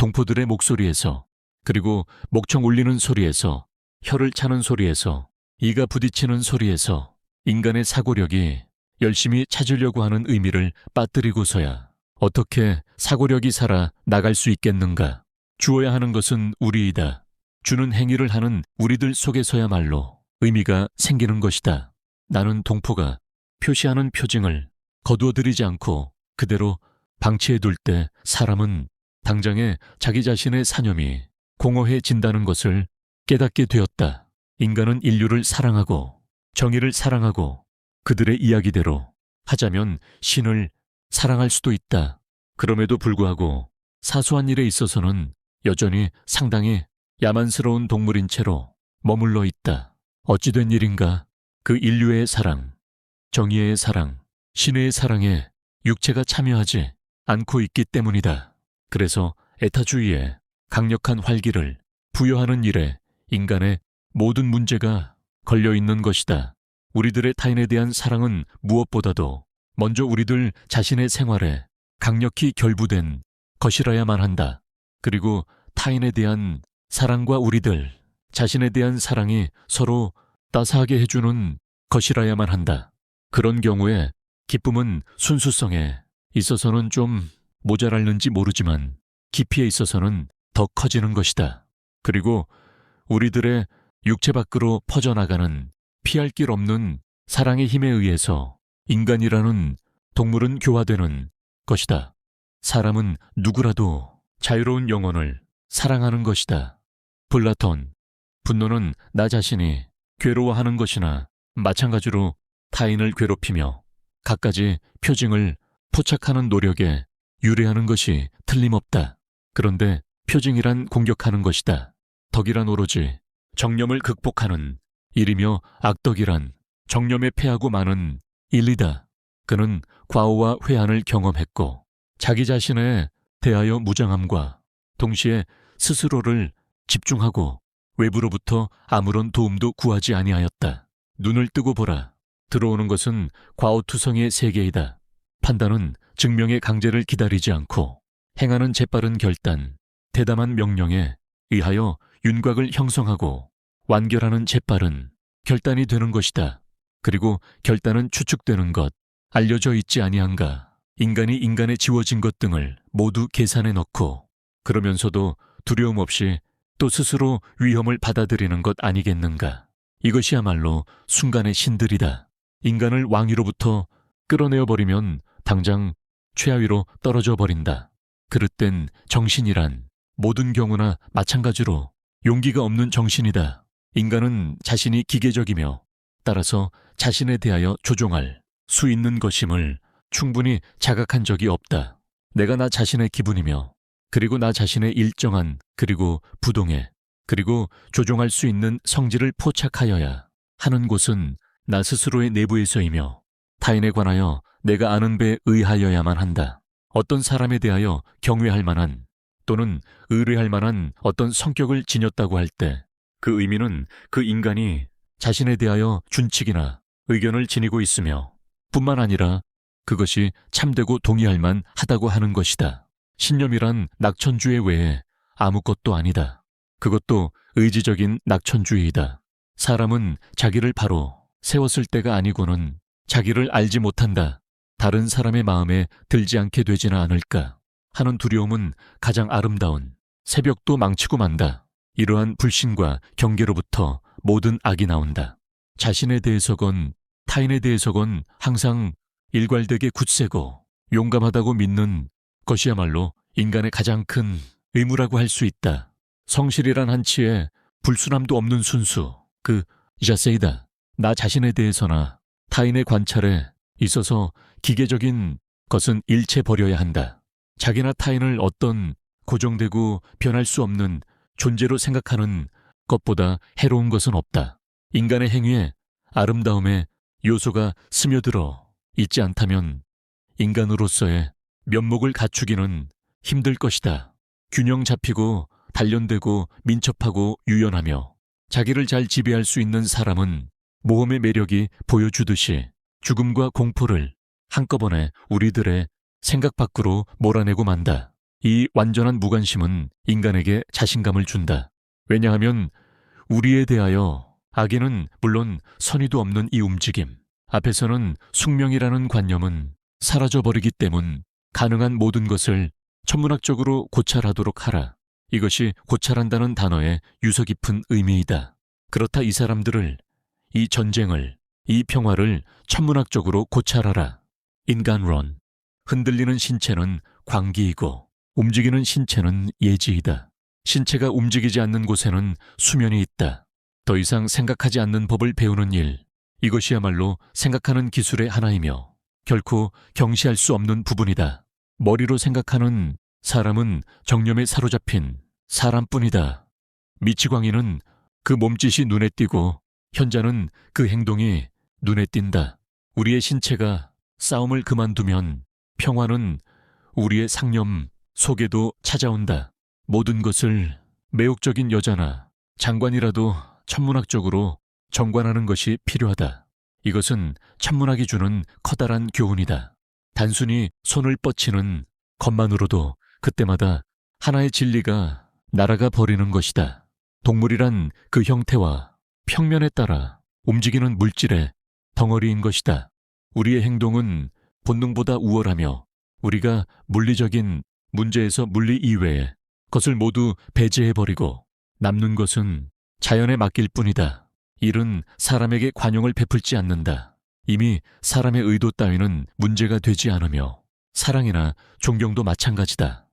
동포들의 목소리에서 그리고 목청 울리는 소리에서 혀를 차는 소리에서 이가 부딪히는 소리에서 인간의 사고력이 열심히 찾으려고 하는 의미를 빠뜨리고서야 어떻게 사고력이 살아 나갈 수 있겠는가? 주어야 하는 것은 우리이다. 주는 행위를 하는 우리들 속에서야말로 의미가 생기는 것이다. 나는 동포가 표시하는 표징을 거두어들이지 않고 그대로 방치해둘 때 사람은 당장에 자기 자신의 사념이 공허해진다는 것을 깨닫게 되었다. 인간은 인류를 사랑하고 정의를 사랑하고 그들의 이야기대로 하자면 신을 사랑할 수도 있다. 그럼에도 불구하고 사소한 일에 있어서는 여전히 상당히 야만스러운 동물인 채로 머물러 있다. 어찌된 일인가? 그 인류의 사랑, 정의의 사랑, 신의 사랑에 육체가 참여하지 않고 있기 때문이다. 그래서 에타주의에 강력한 활기를 부여하는 일에 인간의 모든 문제가 걸려 있는 것이다. 우리들의 타인에 대한 사랑은 무엇보다도 먼저 우리들 자신의 생활에 강력히 결부된 것이라야만 한다. 그리고 타인에 대한 사랑과 우리들 자신에 대한 사랑이 서로 따스하게 해주는 것이라야만 한다. 그런 경우에 기쁨은 순수성에 있어서는 좀 모자랄는지 모르지만 깊이에 있어서는 더 커지는 것이다. 그리고 우리들의 육체 밖으로 퍼져나가는 피할 길 없는 사랑의 힘에 의해서 인간이라는 동물은 교화되는 것이다. 사람은 누구라도 자유로운 영혼을 사랑하는 것이다. 플라톤, 분노는 나 자신이 괴로워하는 것이나 마찬가지로 타인을 괴롭히며 갖가지 표징을 포착하는 노력에 유래하는 것이 틀림없다. 그런데 표징이란 공격하는 것이다. 덕이란 오로지 정념을 극복하는 일이며 악덕이란 정념에 패하고 마는 일이다. 그는 과오와 회한을 경험했고 자기 자신에 대하여 무장함과 동시에 스스로를 집중하고 외부로부터 아무런 도움도 구하지 아니하였다. 눈을 뜨고 보라. 들어오는 것은 과오투성이의 세계이다. 판단은 증명의 강제를 기다리지 않고 행하는 재빠른 결단, 대담한 명령에 의하여 윤곽을 형성하고 완결하는 재빠른 결단이 되는 것이다. 그리고 결단은 추측되는 것, 알려져 있지 아니한가. 인간이 인간에 지워진 것 등을 모두 계산해 넣고 그러면서도 두려움 없이 또 스스로 위험을 받아들이는 것 아니겠는가. 이것이야말로 순간의 신들이다. 인간을 왕위로부터 끌어내어 버리면 당장 최하위로 떨어져 버린다. 그릇된 정신이란 모든 경우나 마찬가지로 용기가 없는 정신이다. 인간은 자신이 기계적이며 따라서 자신에 대하여 조종할 수 있는 것임을 충분히 자각한 적이 없다. 내가 나 자신의 기분이며 그리고 나 자신의 일정한 그리고 부동에 그리고 조종할 수 있는 성질을 포착하여야 하는 곳은 나 스스로의 내부에서이며 타인에 관하여 내가 아는 배에 의하여야만 한다. 어떤 사람에 대하여 경외할 만한 또는 의뢰할 만한 어떤 성격을 지녔다고 할 때 그 의미는 그 인간이 자신에 대하여 준칙이나 의견을 지니고 있으며 뿐만 아니라 그것이 참되고 동의할 만 하다고 하는 것이다. 신념이란 낙천주의 외에 아무것도 아니다. 그것도 의지적인 낙천주의이다. 사람은 자기를 바로 세웠을 때가 아니고는 자기를 알지 못한다. 다른 사람의 마음에 들지 않게 되지는 않을까 하는 두려움은 가장 아름다운 새벽도 망치고 만다. 이러한 불신과 경계로부터 모든 악이 나온다. 자신에 대해서건 타인에 대해서건 항상 일괄되게 굳세고 용감하다고 믿는 것이야말로 인간의 가장 큰 의무라고 할 수 있다. 성실이란 한치에 불순함도 없는 순수, 그 자세이다. 나 자신에 대해서나 타인의 관찰에 있어서 기계적인 것은 일체 버려야 한다. 자기나 타인을 어떤 고정되고 변할 수 없는 존재로 생각하는 것보다 해로운 것은 없다. 인간의 행위에 아름다움의 요소가 스며들어 있지 않다면 인간으로서의 면목을 갖추기는 힘들 것이다. 균형 잡히고 단련되고 민첩하고 유연하며 자기를 잘 지배할 수 있는 사람은 모험의 매력이 보여주듯이 죽음과 공포를 한꺼번에 우리들의 생각 밖으로 몰아내고 만다. 이 완전한 무관심은 인간에게 자신감을 준다. 왜냐하면 우리에 대하여 악에는 물론 선의도 없는 이 움직임, 앞에서는 숙명이라는 관념은 사라져버리기 때문 가능한 모든 것을 천문학적으로 고찰하도록 하라. 이것이 고찰한다는 단어의 유서 깊은 의미이다. 그렇다 이 사람들을, 이 전쟁을, 이 평화를 천문학적으로 고찰하라. 인간론. 흔들리는 신체는 광기이고 움직이는 신체는 예지이다. 신체가 움직이지 않는 곳에는 수면이 있다. 더 이상 생각하지 않는 법을 배우는 일. 이것이야말로 생각하는 기술의 하나이며 결코 경시할 수 없는 부분이다. 머리로 생각하는 사람은 정념에 사로잡힌 사람뿐이다. 미치광이는 그 몸짓이 눈에 띄고 현자는 그 행동이 눈에 띈다. 우리의 신체가 싸움을 그만두면 평화는 우리의 상념 속에도 찾아온다. 모든 것을 매혹적인 여자나 장관이라도 천문학적으로 정관하는 것이 필요하다. 이것은 천문학이 주는 커다란 교훈이다. 단순히 손을 뻗치는 것만으로도 그때마다 하나의 진리가 날아가 버리는 것이다. 동물이란 그 형태와 평면에 따라 움직이는 물질의 덩어리인 것이다. 우리의 행동은 본능보다 우월하며 우리가 물리적인 문제에서 물리 이외에 것을 모두 배제해버리고 남는 것은 자연에 맡길 뿐이다. 일은 사람에게 관용을 베풀지 않는다. 이미 사람의 의도 따위는 문제가 되지 않으며 사랑이나 존경도 마찬가지다.